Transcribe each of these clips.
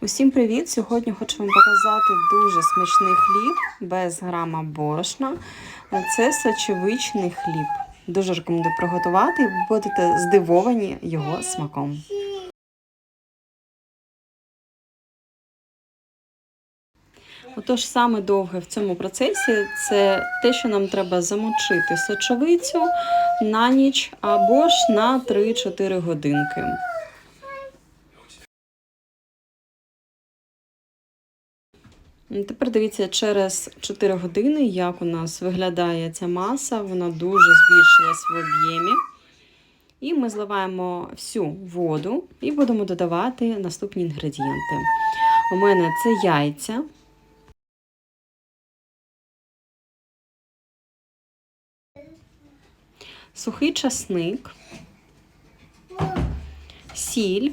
Усім привіт! Сьогодні хочу вам показати дуже смачний хліб без грама борошна. Це сочевичний хліб. Дуже рекомендую приготувати і будете здивовані його смаком. Отож, саме довге в цьому процесі це те, що нам треба замочити сочовицю на ніч або ж на 3-4 годинки. Тепер дивіться, через 4 години, як у нас виглядає ця маса, вона дуже збільшилась в об'ємі. І ми зливаємо всю воду і будемо додавати наступні інгредієнти. У мене це яйця. Сухий часник, сіль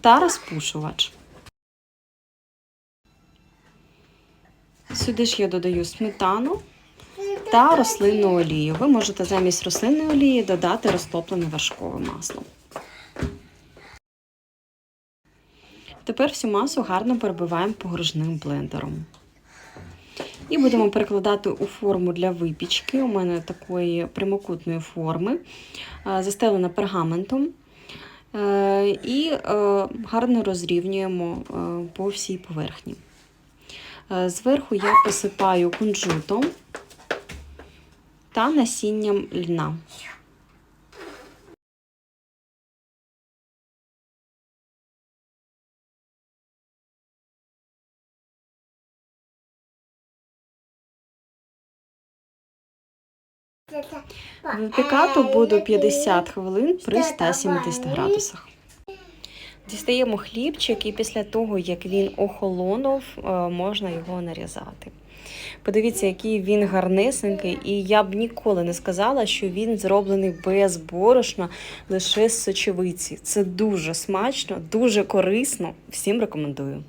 та розпушувач. Сюди ж я додаю сметану та рослинну олію. Ви можете замість рослинної олії додати розтоплене вершкове масло. Тепер всю масу гарно перебиваємо погружним блендером. І будемо перекладати у форму для випічки. У мене такої прямокутної форми, застелена пергаментом. І гарно розрівнюємо по всій поверхні. Зверху я посипаю кунжутом та насінням льна. Випікати буду 50 хвилин при 170 градусах. Дістаємо хлібчик, і після того, як він охолонув, можна його нарізати. Подивіться, який він гарнисенький, і я б ніколи не сказала, що він зроблений без борошна, лише з сочевиці. Це дуже смачно, дуже корисно. Всім рекомендую.